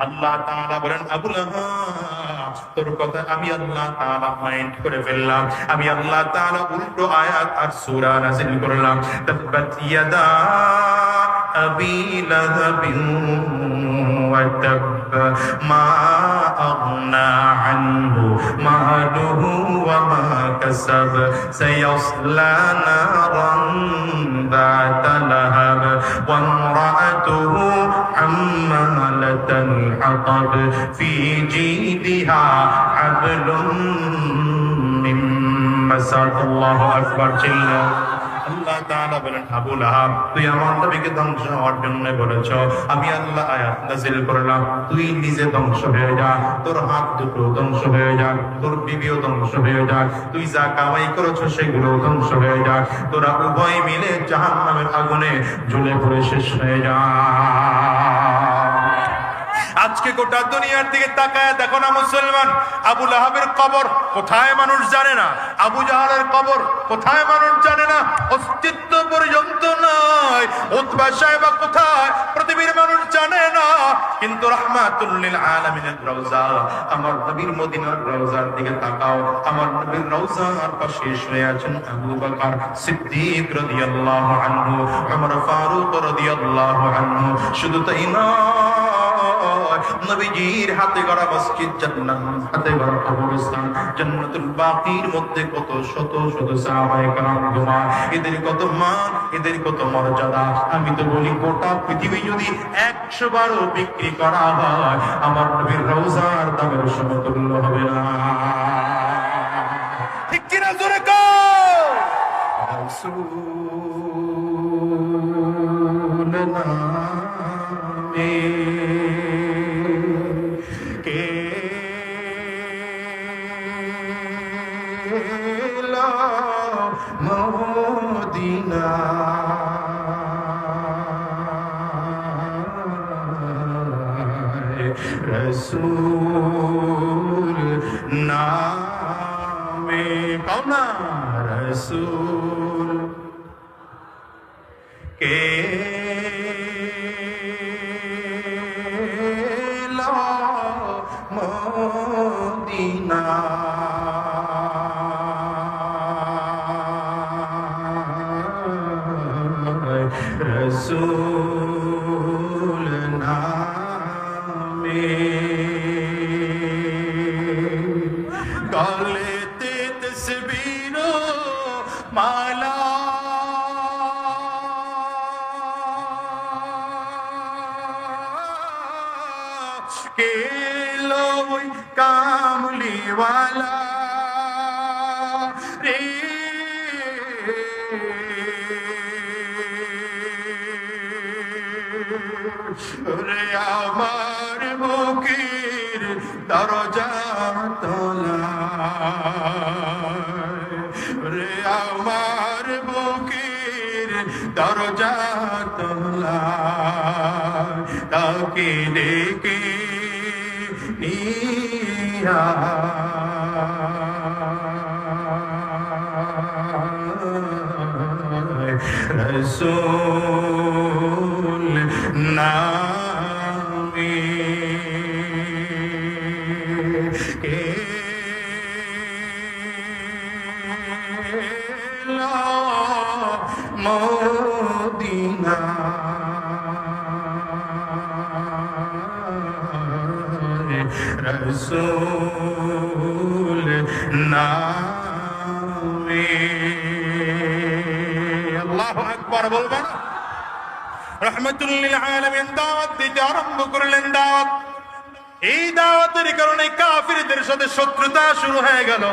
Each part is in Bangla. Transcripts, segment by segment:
আল্লাহ তাআলা বলেন আবুল তোর কথা আমি আল্লাহ তাআলা মাইন্ড করে ফেললাম। আমি আল্লাহ তালা উল্টো আয়াত আর সূরা নাযিল করলাম। মা حمالة الحطب في جيدها حبل من مسد الله أكبر جل আল্লাহ তাআলা বলেন আবুল আহাব তুই আমার নবীকে ধ্বংস হওয়ার জন্য বলেছ আমি আল্লাহ আয়াত নাযিল করলাম তুই নিজে ধ্বংস হয়ে যা তোর হাত দুটো ধ্বংস হয়ে যাক তোর বিবিও ধ্বংস হয়ে যাক তুই যা কামাই করেছ সেগুলো ধ্বংস হয়ে যাক তোরা উভয় মিলে জাহান্নামের আগুনে জ্বলে পড়ে শেষ হয়ে যা আজকে গোটা দুনিয়ার দিকে তাকায় দেখো না মুসলমান। আবু লাহাবের কবর কোথায় মানুষ জানে না? আবু জাহালের কবর কোথায় মানুষ জানে না? অস্তিত্ব পর্যন্ত নয়। উতবা সাহেবা কোথায়? পৃথিবীর মানুষ জানে না। কিন্তু রহমাতুল্লিল রওজা, আমার নবীর মদিনার রওজার দিকে তাকাও। আমার নবীর পাশে শুয়ে আছেন আবু বকর সিদ্দিক রাদিয়াল্লাহু আনহু, ওমর ফারুক রাদিয়াল্লাহু আনহু। শুধু তাই নয় নবীজির হাতে গড়া মসজিদ জান্নাত হাতে গড়া কবরস্থান জান্নাতুল বাকির মধ্যে কত শত শত সাহাবায়ে کرام ঘুমা এদের কত মান এদের কত মর্যাদা আমি তো বলি গোটা পৃথিবী যদি 100 বারও বিক্রি করা হয় আমার নবীর রওজার দামের সমতুল্য হবে না ঠিক কিনা জোরে কও রাসূল Oh. গলেতে তসবীরো মালা কে লোই কামলিওয়ালা রে দরজা তোলা তাকে ডেকে নিয়া রসুল আল্লাহু আকবার বলবেন। রহমতুল্লিল আলমিন দাওয়াত দিতে আরম্ভ করলেন দাওয়াত। এই দাওয়াতের কারণে কাফিরদের সাথে শত্রুতা শুরু হয়ে গেল।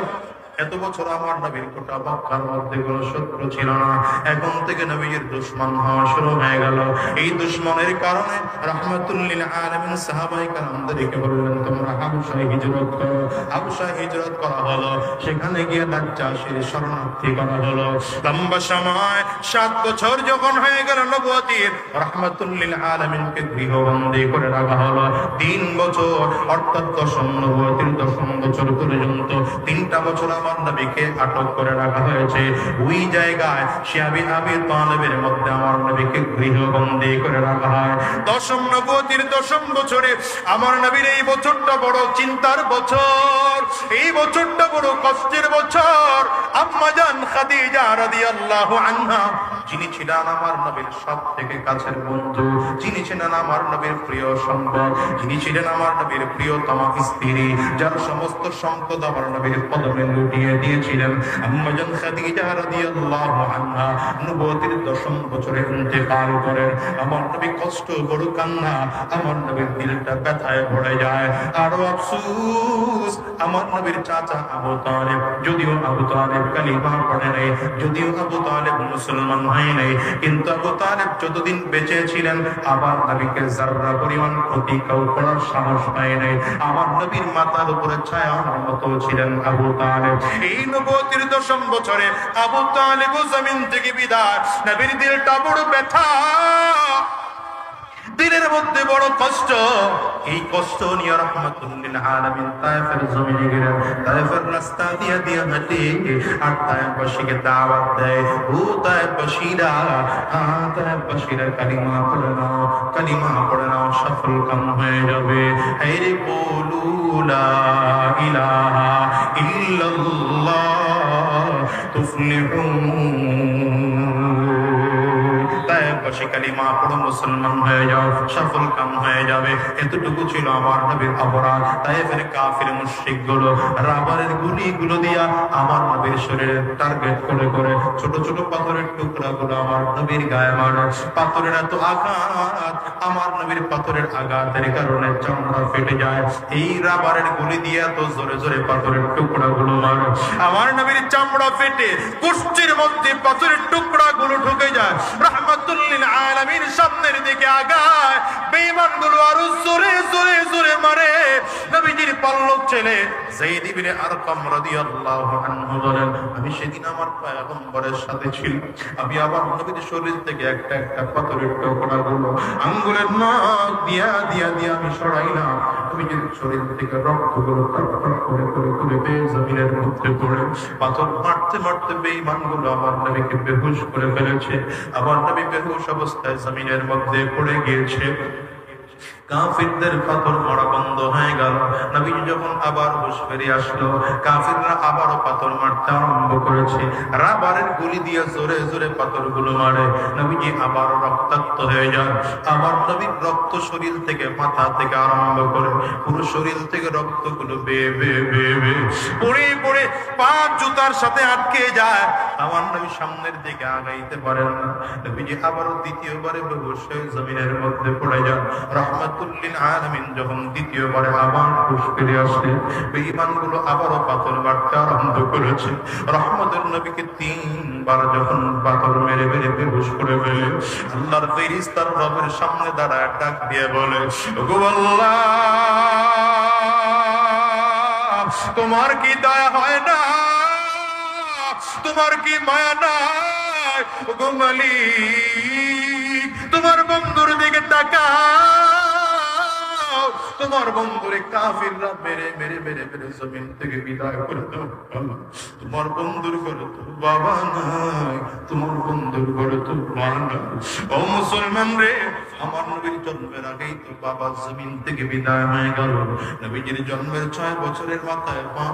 এত বছর আমার নবীর কোটা মক্কার মধ্যে কোনো শত্রু ছিল না। এখন থেকে নবীর দুশ্মন হওয়া শুরু হয়ে গেল। এই দুশ্মনের কারণে রহমতুল্লিল আলামিন সাহাবাই কালামদেরকে বললেন, তোমরা হাবশায় হিজরত করো। হাবশায় হিজরত করা হলো। সেখানে গিয়ে দাজ্জাসের শরণার্থী করা হলো। লম্বা সময়, সাত বছর যখন হয়ে গেল নবুয়তির রহমতুল্লিল আলামিনকে গৃহবন্দী করে রাখা হলো। তিন বছর, অর্থাৎ দশম নবুয়তির দশম বছর পর্যন্ত তিনটা বছর আমার নবীকে আটক করে রাখা হয়েছে। ওই জায়গায় আমি আমি তালেবের মধ্যে আমার নবীকে গৃহবন্দী করে রাখা হয়। দশম নবতির দশম বছরে আমার নবীর এই বছরটা বড় চিন্তার বছর। এই বছরটা বড় কষ্টের বছর। আম্মাজান খাদিজা রাদিয়াল্লাহু আনহা, যিনি ছিলেন আমার নবীর সব থেকে কাছের বন্ধু। যিনি ছিলেন আমার নবীর প্রিয় সম্পদ, যিনি ছিলেন আমার নবীর প্রিয়তম স্ত্রী, যার সমস্ত সম্পদ আমার নবীর কদমে লুটিয়ে দিয়েছিলেন। আম্মাজান খাদিজা রাদিয়াল্লাহু আনহা নবুয়তির দশম বছরে ইন্তেকাল করেন। আমার নবী কষ্ট বড় কান্না, আমার নবীর দিলটা ব্যথায় ভরে যায়। আফসোস, আমার নবীর চাচা আবু তালেব, যদিও আবু তালেব কালিমা পড়ে নাই, যদিও আবু তালেব মুসলমান হয় নাই, কিন্তু আবু তালেব যতদিন বেঁচে ছিলেন আমার নবীকে জাররা পরিমাণ ক্ষতি কেউ করার সাহস পায় নাই, আমার নবীর মাতার উপরে ছায়ার মতো ছিলেন আবু তালেব। এই নবতির দশম বছরে আবু তালেব জমিন থেকে বিদায়। নবীর দিলটা বড় ব্যথা। দিলের মধ্যে বড় কষ্ট। এই কষ্ট নিয়ে রহমাতুল্লিল আলামিন তায়েফের জমিনে গেলেন। তায়েফের রাস্তা দিয়ে দিয়ে হাঁটে আর তায়েফবাসীকে দাওয়াত দেয়। ও তায়েফবাসীরা হ্যাঁ তায়েফবাসীরা কালিমা পড়ে নাও, কালিমা পড়ে নাও, সফল কাম হয়ে যাবে। হেরে বলু লা ইলাহা ইল্লাল্লাহ তুফলিহুন কালিমা পড়ো মুসলমান হয়ে যাও, সফল কাম হয়ে যাবে। এতটুকু ছিল আমার নবীর অপরাধ। তায়েফের কাফির মুশরিকগুলো রাবারের গুলি গুলো দিয়া আমার নবীর শরীরে টার্গেট করে করে ছোট ছোট পাথরের টুকরা গুলো আমার নবীর গায়ে মারে। পাথরের এত আঘাত, আমার নবীর পাথরের আঘাতের কারণে চামড়া ফেটে যায়। এই রাবারের গুলি দিয়ে এত জোরে জোরে পাথরের টুকরা গুলো মারে। আমার নবীর চামড়া ফেটে, কুষ্টির মধ্যে পাথরের টুকরা গুলো ঢুকে যায়। রহমাতুল্লিল আলামিন সামনের দিকে আগায়। বেইমানগুলো আরও জোরে জোরে জোরে মারে। নবীজির পল্লব ছেলে যায়েদ ইবনে আরকাম রাদিয়াল্লাহু আনহু বলেন আমি সেদিন আমার পয়গম্বরের সাথে ছিলাম। আমি আবার নবীর শরীর থেকে একটা একটা পাথরের টুকরা গুলো, আঙ্গুলের নখ দিয়া দিয়া দিয়া আমি সরাইলাম। নবীজির শরীর থেকে রক্তগুলো টপ টপ করে করে করে জমিনের মধ্যে পড়ে, পাথর মারতে মারতে বেঈমানগুলো আমার নবীকে বেহুশ করে ফেলেছে। আমার নবী বেহুশ অবস্থায় জমিনের মধ্যে পড়ে গিয়েছে। কাফিরদের পাথর মারা বন্ধ হয়ে গেল। নবী যখন আবার হুশ ফিরে আসলো, কাফিররা আবারও পাথর মারতে আরম্ভ করেছে। রাবারের গুলি দিয়ে জোরে জোরে পাথরগুলো মারে। নবীজি আবার রক্তাক্ত হয়ে যান। আমার নবীর রক্ত শরীর থেকে, মাথা থেকে আরম্ভ করে পুরো শরীর থেকে রক্তগুলো বেয়ে বেয়ে বেয়ে বেয়ে পড়ে পড়ে পা জুতার সাথে আটকে যায়। আমার নবী সামনের দিকে আগাইতে পারেন না। নবীজি আবারও দ্বিতীয়বারে বেহুশ জমিনের মধ্যে পড়ে যান। রহমাতুল্লিল আলামিন যখন আবার হুশ ফিরে আসে বেঈমানগুলো আবারও পাথর আরম্ভ করেছে। রহমতের নবীকে তিনবার যখন পাথর মেরে মেরে বেহুশ করে ফেলে, আল্লাহর রবের সামনে দাঁড়ায় ডাক দিয়ে বলে তোমার কি দয়া হয় না? তোমার কি মায়া নাই? ওগো মালিক, তোমার বন্ধুর দিকে তাকাও তোমার বন্ধুরে কাফিররা মেরে মেরে মেরে মেরে জমিন থেকে বিদায় করে দাও। তোমার বন্ধুর ঘরে তোর বাবা নাই, তোমার বন্ধুর ঘরে তোর মা ও মুসলমান রে, আমার নবীর জন্মের আগেই তো বাবা জমিন থেকে বিদায় হয়ে গেল। নবীজির জন্মের ছয় বছরের মাথায় মা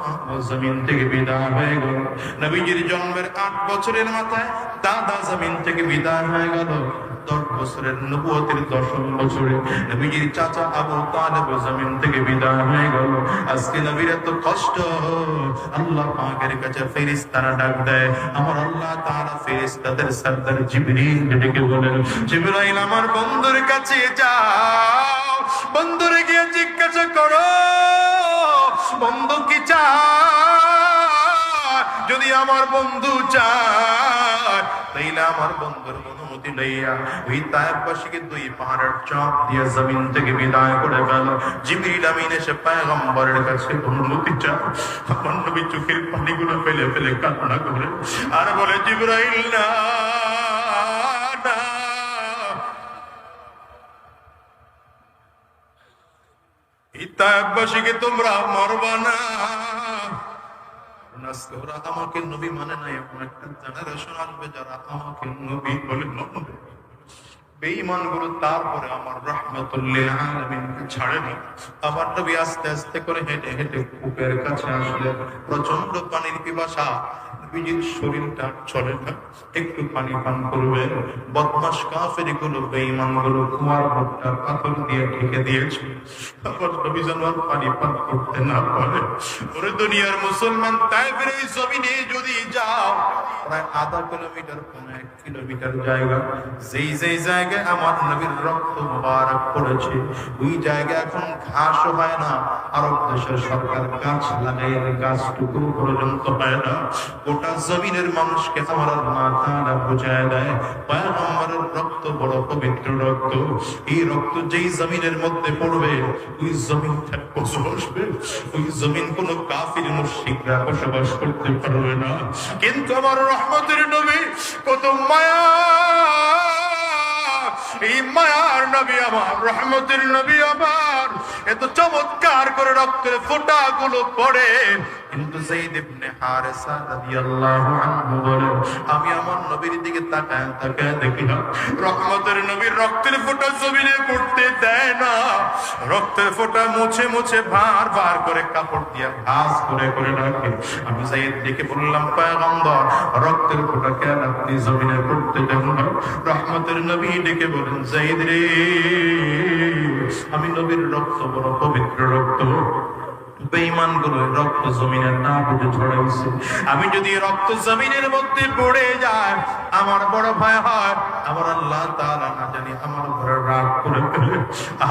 জমিন থেকে বিদায় হয়ে গেল। নবীজির জন্মের আট বছরের মাথায় দাদা জমিন থেকে বিদায় হয়ে গেল। দশ বছরের নবুয়তের দশম বছরে নবীজির চাচা আবু তালেব জমিন থেকে বিদায় হয়ে গেল। আজকে নবীর এত কষ্ট, আল্লাহ পাকের কাছে ফেরেশতারা ডাক দেয়। আমার আল্লাহ তাআলা ফেরেশতাদের সরদার জিবরিল ডেকে বলেন, জিবরাইল আমার বন্ধুর কাছে যাও, বন্ধুরে গিয়ে জিজ্ঞাসা করো, বন্ধু কি চায়? যদি আমার বন্ধু চায়, তাইলে আমার বন্ধুর অনুমতি লইয়া ওই দুই পাহাড়ের চাপ দিয়ে জমিন থেকে বিদায় করে গেল জিবরিল আমিন এসে পয়গম্বরের কাছে অনুমতি চায়। নবী চোখের পানিগুলো ফেলে ফেলে কান্না করে। আর বলে, জিবরাইল, না ইতাবাসীকে তোমরা মরবা না। ওরা আমাকে নবী মানে একটা জেনারেশন আসবে যারা আমাকে নবী বলে মানবে বেঈমান তারপরে আমার রহমতুল্লিল আলামিনকে ছাড়েনি আবার নবী আস্তে আস্তে করে হেঁটে হেঁটে কূপের কাছে আসলে। প্রচণ্ড পানির পিপাসা। নবীজির শরীরটা চলে না। একটু পানি পান করবে। বদমাস কাফেরগুলো গুলো মুখটা পাথর দিয়ে ঢেকে দিয়েছে। নবী যেন আর পানি পান করতে না পারে। ওরে দুনিয়ার মুসলমান তাই এই জমিনে যদি যাও, প্রায় আধা কিলোমিটার, পনেরো এক কিলোমিটার জায়গা। যেই যেই জায়গায় আমার নবীর রক্ত মোবারক পড়েছে, ওই জায়গায় এখন ঘাস হয় না। আরব দেশের সরকার গাছ লাগাই গাছটুকু পর্যন্ত হয় না। গোটা জমিনের মানুষকে আমার আল্লাহ তাআলা বুঝায় দেয়। পয়গম্বরের রক্ত বড় পবিত্র রক্ত। এই রক্ত যেই জমিনের মধ্যে পড়বে, ওই বসবে। ওই জমিন কাফির বসবাস করতে পারবে না। কিন্তু আমার রহমতের নবী, কত মায়া! এই মায়ার নবী আমার, রহমতের নবী আমার। এত চমৎকার করে রক্তের ফোটা গুলো পড়ে। কিন্তু যায়েদ ইবনে হারেসা রাদিয়াল্লাহু আনহু আমি আমার নবীর দিকে তাকায় তাকায় রহমতের নবীর রক্তের ফোঁটা জমিনে পড়তে দেয় না। রক্তের ফোঁটা মুছে মুছে করে কাপড় দিয়ে করে করে রাখে। আমি দেখে বললাম, পয়গম্বর, রক্তের ফোঁটা কেন আপনি জমিনে পড়তে দেন না? রহমতের নবী ডেকে বলেন যায়েদ রে, আমি নবীর রক্ত বড় পবিত্র রক্ত। বেঈমানগুলো রক্ত জমিনের না বুঝে ছড়াইছে আমি যদি রক্ত জমিনের মধ্যে পড়ে যায় আমার বড় ভয় হয়, আমার আল্লাহ তাআলা না জানি আমার উপরে রাগ করে ফেলে।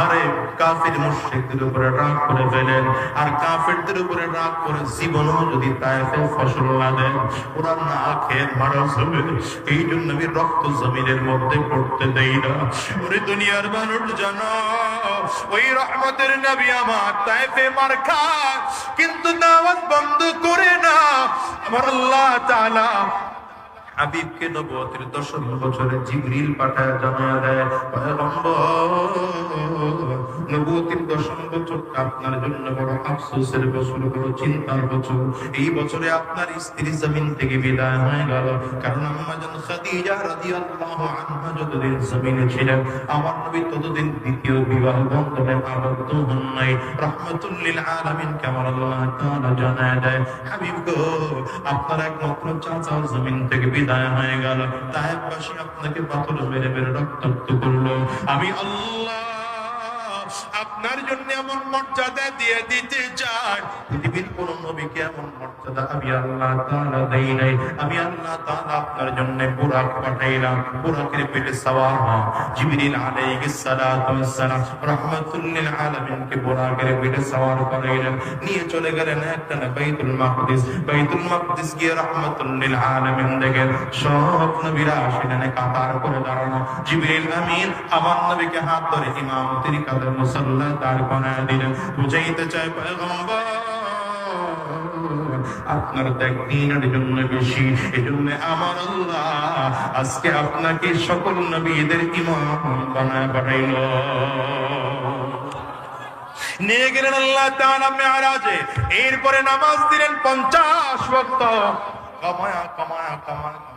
আরে কাফির মুশরিকদের উপরে রাগ করে ফেলেন আর কাফিরদের উপরে রাগ করে জীবনও যদি তায়েফে ফসল না দেন ওরা না খেয়ে মারা যাবে। এই জন্য আমি রক্ত জমিনের মধ্যে পড়তে দেই না। ওরে দুনিয়ার মানুষ জানো ওই রহমতের নবী আমার তাইফে মার খা কিন্তু দাওয়াত বন্ধ করে না। আমার আল্লাহ তাআলা হাবিবকে নবুয়তের দশম বছরে জিবরিল পাঠায়, জানায়, দেয়। দশম বছরটা আপনার জন্য বড় আফসোসের বছর, বড় চিন্তার বছর। এই বছরে আপনার স্ত্রী জমিন থেকে বিদায় হয়ে গেল। কারণ আম্মা জান খাদিজা যতদিন জমিনে ছিলেন, আমার নবী ততদিন দ্বিতীয় বিবাহ বন্ধনে আবদ্ধ হন নাই। রহমাতুল লিল কেমন আল্লাহ জানায় দেয়, হাবিব গো, আপনার একমাত্র চাচা জমিন থেকে বিদায় হয়ে গেল। তাইবাসী আপনাকে পাথর মেরে মেরে রক্তাক্ত করল। আমি আল্লাহ আপনার জন্য এমন মর্যাদা দিয়ে দিতে চাই। পৃথিবীর কোন নবীকে এমন মর্যাদা আমি আল্লাহ তাআলা দেই নাই। আমি আল্লাহ তাআলা আপনার জন্য বুরাক পাঠাইলাম। বুরাকের পেটে সওয়ার হন জিবরিল আলাইহিস সালাতু ওয়াস সালাম রাহমাতুল লিল আলামিনকে বুরাকের পেটে সওয়ার করাইলেন। নিয়ে চলে গেলেন একটা না বাইতুল মাকদিস। বাইতুল মাকদিস গিয়ে রাহমাতুল লিল আলামিন দেখেন সব নবীরা আসলেন কাতার করে দাঁড়ানো। জিবরিল আমিন আমার নবীকে হাত ধরে ইমামতির কাদের মুসাল্লা দাঁড় করায় দিলেন। বুঝাইতে চায় আপনার দিনের জন্য বেশি, এজন্য আমার আল্লাহ আজকে আপনাকে সকল নবীদের ইমাম বানায় পাঠাইল। নিয়ে গেলেন আল্লাহ তাআলা এরপরে নামাজ দিলেন পঞ্চাশ ওয়াক্ত কমায়া কমায়া কমায়া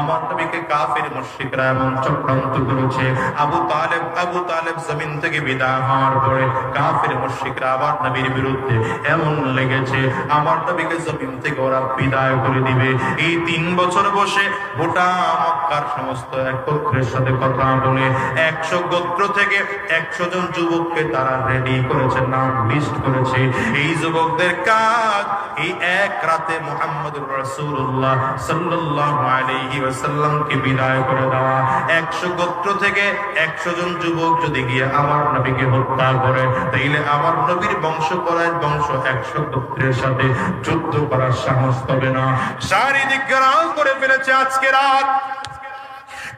আমার নবীকে কাফের মুশরিকরা এমন চক্রান্ত করেছে। আবু তালেব আবু তালেব জমিন থেকে বিদায় হওয়ার পরে কাফের মুশরিকরা আবার নবীর বিরুদ্ধে এমন লেগেছে, আমার নবীকে জমিন থেকে ওরা বিদায় করে দিবে। এই তিন বছর বসে গোটা মক্কার সমস্ত একত্রের সাথে কথা বলে একশো গোত্র থেকে একশো জন যুবককে তারা রেডি করেছে, নাম লিস্ট করেছে। এই যুবকদের কাজ এই এক রাতে মোহাম্মদ রাসূলুল্লাহ সাল্লাল্লাহু আলাইহি ওয়াসাল্লামকে বিদায় করে দেওয়া। একশো গোত্র থেকে একশো জন যুবক যদি গিয়ে আমার নবীকে হত্যা করে, তাইলে আমার নবীর বংশ করায় বংশ একশো গোত্রের সাথে যুদ্ধ করার সাহস হবে না। চারিদিক ঘেরাও করে ফেলেছে আজকে রাত।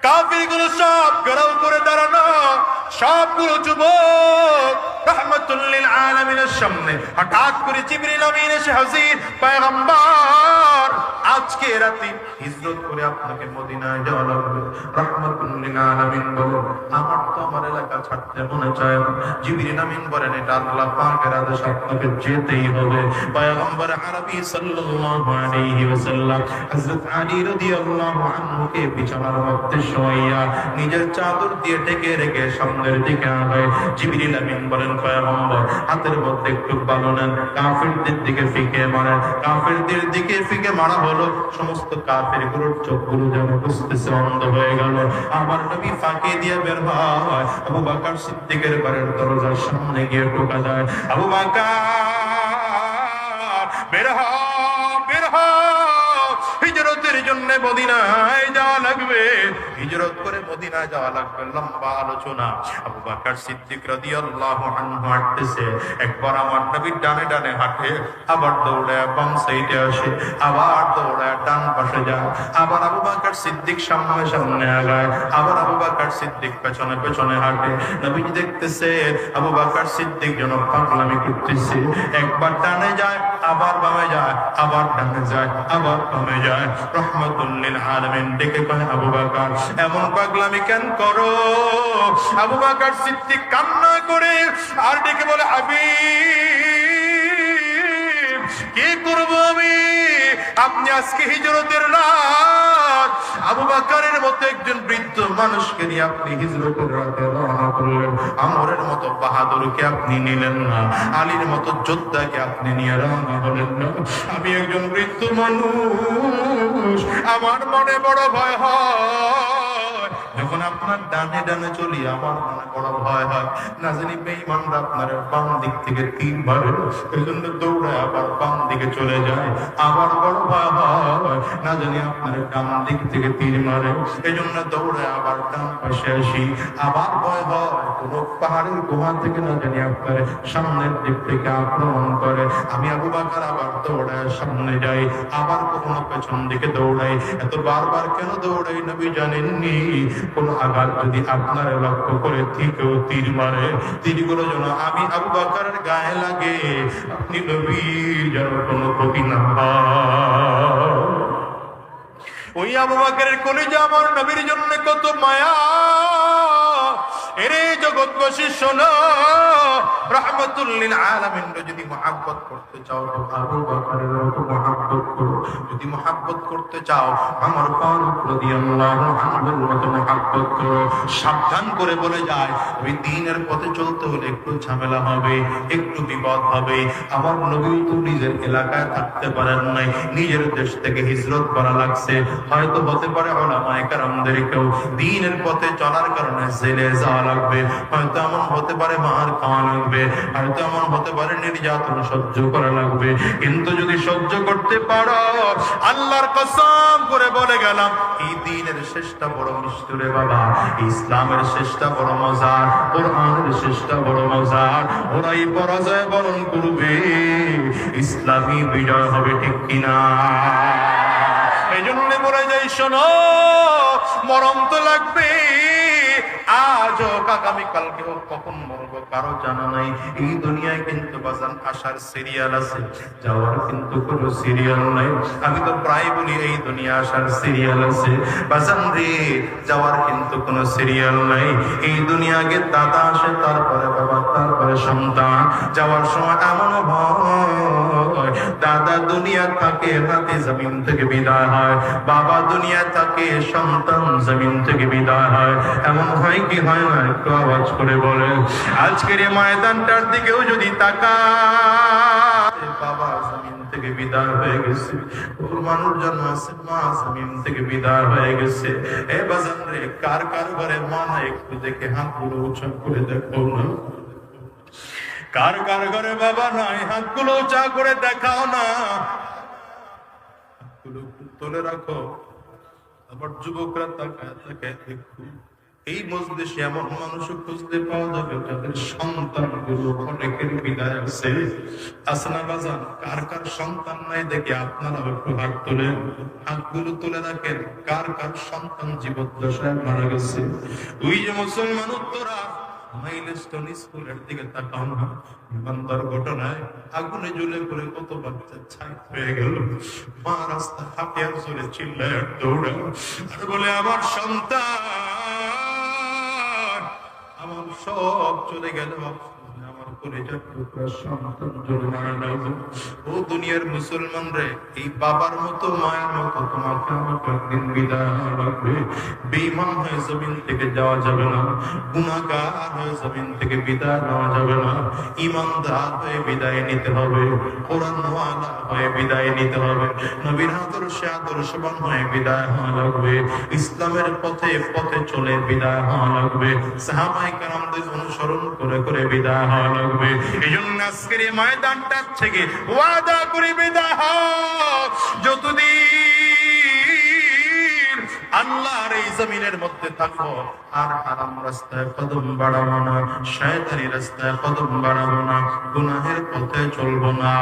কাফিরগুলো সব ঘেরাও করে দাঁড়ানো। সবগুলো যুবক হঠাৎ করে আজকে রাতে হিজরত করে আপনাকে মদিনায় যাওয়া লাগবে। রহমতুল্লিল আলমিন বলো আমার তো আমার এলাকা ছাড়তে মনে চায় না। জিবরিল আমিন বলেন, এটা আল্লাহ পাকের আদেশ, আপনাকে যেতেই হবে। পয়গম্বর আরবি সাল্লাল্লাহু আলাইহি ওয়াসাল্লাম হযরত আলী রাদিয়াল্লাহু আনহুকে বিছানার মধ্যে শোয়াইয়া নিজের চাদর দিয়ে ঢেকে রেখে সামনের দিকে আগায়। জিবরিল আমিন বলেন, পয়গম্বর, হাতের মধ্যে একটু বালু নেন কাফিরদের দিকে ফিকে মারেন কাফিরদের দিকে ফিকে মারা হলো, সমস্ত কাফেরগুলোর চোখগুলো যেন বুঝতেছে অন্ধ হয়ে গেল। আমার নবী ফাঁকে দিয়ে বের হয় আবু বাকার সিদ্দিকের বাড়ির দরজার সামনে গিয়ে ঢোকা যায় আবু বাকার, বের হ বের হ। হিজরতের জন্য মদিনায় যাওয়া লাগবে। হিজরত করে মদিনায় যাওয়া লাগবে লম্বা আলোচনা। আবু বাকার সিদ্দিক রাদিয়াল্লাহু আনহু হাঁটতেছে। একবার আমার নবীর ডানে ডানে হাঁটে, আবার দৌড়ায় বাম সাইডে আসে, আবার দৌড়ায় ডান পাশে যায়। আবার আবু বাকার সিদ্দিক সামনে সামনে আগায়, আবার আবু বাকার সিদ্দিক পেছনে পেছনে হাঁটে। নবী দেখতেছে, আবু বাকার সিদ্দিক যেন পাগলামি করতেছে। একবার ডানে যায়, আবার বামে যায়, আবার ডানে যায়, আবার বামে যায়। রহমতুল্লিল আলামিন ডেকে কয়, আবু বাকার, এমন পাগলামি কেন করো। আবু বাকার সিদ্দিক কান্না করে আর ডেকে বলে, হাবিব, কি করব আমি? আপনি আজকে হিজরতের রাত। আবু বাকারের মতো একজন বৃদ্ধ মানুষকে নিয়ে আপনি হিজরতের রাতে রওনা করলেন। আমরের মতো বাহাদুরকে আপনি নিলেন না। আলীর মতো যোদ্ধাকে আপনি নিয়ে রওনা হলেন না। আমি একজন বৃদ্ধ মানুষ। আমার মনে বড় ভয় হয়। আপনার ডানে ডানে চলি, আমার মনে বড় ভয় হয়। না জানি বেঈমানরা আপনার বাম দিক থেকে তিন বারে এই জন্য দৌড়ায় আবার বাম দিকে চলে যায়। আবার বড় ভয় হয়, না জানি আপনার ডান দিক থেকে তীর মারে এই জন্য দৌড়ায় আবার ডান পাশে আসি। আবার ভয় হয়, কোন পাহাড়ের গুহা থেকে না জানি আপনার সামনের দিক থেকে আক্রমণ করে। আমি আবু বাকার আবার দৌড়ায় সামনে যাই, আবার কখনো পেছন দিকে দৌড়াই। এত বারবার কেন দৌড়াই নবী জানেননি? কোন আঘাত যদি আপনার লক্ষ্য করে থেকেও তীর মারে তীরগুলো যেন আমি আবু বাকারের গায়ে লাগে। আপনি নবীর যেন কোনো ক্ষতি না ওই আবু বাকারের কলিজা আমার নবীর জন্য কত মায়া। এরে জগৎবাসী শোনো রহমতুল্লিল আলামিন যদি মহাব্বত করতে চাও আবু বকরের মহাব্বত করো। যদি মহাব্বত করতে চাও আমার ফারুক রাদিয়াল্লাহু আনহুর মতো মহাব্বত করো। সাবধান করে বলে যায় ওই পথে চলতে হলে একটু ঝামেলা হবে একটু বিপদ হবে। আমার নবী তো নিজের এলাকায় থাকতে পারেন নাই নিজের দেশ থেকে হিজরত করা লাগছে। হয়তো হতে পারে ওলামায়ে কেরামদেরকেও দিনের পথে চলার কারণে জেলে যাওয়া লাগবে। হয়তো এমন হতে পারে মার খাওয়া লাগবে। হয়তো এমন হতে পারে নির্যাতন সহ্য করা লাগবে। কিন্তু যদি সহ্য করতে পারো, আল্লাহর কসম করে বলে গেলাম, এই দিনের শেষটা বড় বাবা। ইসলামের শেষটা বড় মজার কোরআনের শেষটা বড় মজার পরাজয় বরণ করবে। ইসলামী বিজয় হবে ঠিক কিনা? এই জন্য বলে যাই, শোনো মরম তো লাগবে আজ হোক আগামী কালকে হোক কখন মরবো কারও জানা নাই। এই দুনিয়ায় কিন্তু বাজান আসার সিরিয়াল আছে। যাওয়ার কিন্তু কোনো সিরিয়াল নাই। আমি তো প্রায় বলি এই দুনিয়া আসার সিরিয়াল আছে। বাজান রে, যাওয়ার কিন্তু কোনো সিরিয়াল নাই। এই দুনিয়াকে দাদা আসে, তারপরে বাবা, তারপরে সন্তান। যাওয়ার সময় এমন ভয়। দাদা দুনিয়া থাকে, নাতি জমিন থেকে বিদায় হয়। বাবা দুনিয়া থাকে, সন্তান জমিন থেকে বিদায় হয়। এমন হয় কি হয় না, একটু আওয়াজ করে বলে। আজকের এই ময়দানটার দিকেও যদি তাকা বাবা জমিন থেকে বিদায় হয়ে গেছে। মানুষ জন্ম আছে, মা জমিন থেকে বিদায় হয়ে গেছে। এ বাজান রে কার কার ঘরে মা একটু দেখে করে দেখো না। কার কার ঘরে বাবা নাই, হাতগুলো চা করে দেখাও না। একটু রাখো। আবার যুবকরা তাকায় তাকায় দেখো। এই মজলিসে এমন মানুষ খুঁজতে পাওয়া যাবে যাদের সন্তানগুলো অনেকের বিদায় আছে। আসনা বাজান, কার কার সন্তান নাই দেখে আপনারা একটু হাত তুলে হাতগুলো তুলে রাখেন কার কার সন্তান মারা গেছে। ওই যে মুসলমান উত্তরা, মাইলস্টোন স্কুলের দিকে তাকাও না। ঘটনায় আগুনে জ্বলে পড়ে কত বাচ্চা ছাই হয়ে গেল। মা রাস্তা হাতিয়ার জোরে চিল্লায় দৌড়ায়। আর বলে, আমার সন্তান সব চলে গেল। ও দুনিয়ার মুসলমান রে, এই বাবার মতো, মায়ের মতো, তোমাকে বিদায় হয়ে জমিন থেকে যাওয়া যাবে না, গুনাহগার হয়ে জমিন থেকে বিদায় নেওয়া যাবে না। ইমানদার হয়ে বিদায় নিতে হবে হয়ে বিদায় নিতে হবে, নবীর আদর্শে আদর্শবান হয়ে বিদায় হওয়া লাগবে। ইসলামের পথে পথে চলে বিদায় হওয়া লাগবে। সাহাবাই কারামদের অনুসরণ করে করে বিদায় হওয়া লাগবে। এই জন্য আজকের ময়দানটার থেকে ওয়াদা করে বিদায় হও যতদিন আল্লাহর এই জমিনের মধ্যে থাকব। আর হারাম রাস্তায় কদম বাড়াবো না, শয়তানি রাস্তায় কদম বাড়াবো না, গুনাহের পথে চলবো না,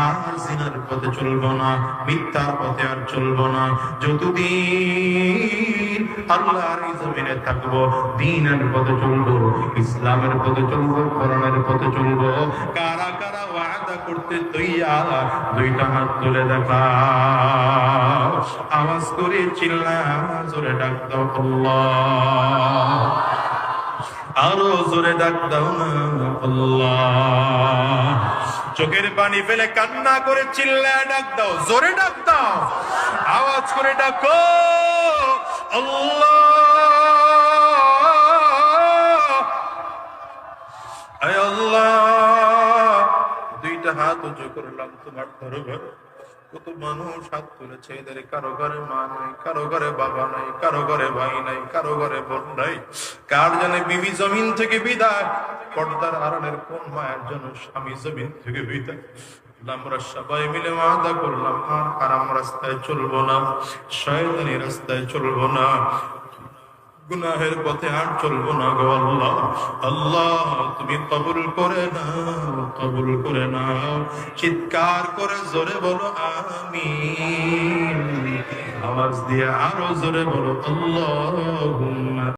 আর জিনার পথে চলবো না, মিথ্যার পথে আর চলবো না। যতদিন আল্লাহর এই জমিনে থাকব, দিনের পথে চলবো, ইসলামের পথে চলবো, কোরআনের পথে চলবো কারা করতে তৈয়া দুইটা হাত তুলে দেখা আওয়াজ করে চিল্লা জোরে ডাক দাও আরও জোরে ডাক দাও চোখের পানি ফেলে কান্না করে চিল্লা, ডাক দাও, জোরে ডাক দাও। আওয়াজ করে ডাকো, আল্লাহ। আল্লাহ। হাত উঁচু করলাম তোমার দরবার কত মানুষ হাত তুলেছে এদের, কারও ঘরে মা নাই, কারও ঘরে বাবা নাই, কারও ঘরে ভাই নাই, কারও ঘরে বোন নাই। কার জানে বিবি জমিন থেকে বিদায়? পর্দার আড়ালের কোন মায়ের জন্য স্বামী জমিন থেকে বিদায়? আমরা সবাই মিলে ওয়াদা করলাম, আর হারাম রাস্তায় চলবো না। শয়তানি রাস্তায় চলবো না। গুনাহের পথে আর চলবো না গো আল্লাহ। আল্লাহ, তুমি কবুল করে নাও, কবুল করে নাও। চিৎকার করে জোরে বলো আমি আওয়াজ দিয়ে আরও জোরে বলো আল্লাহ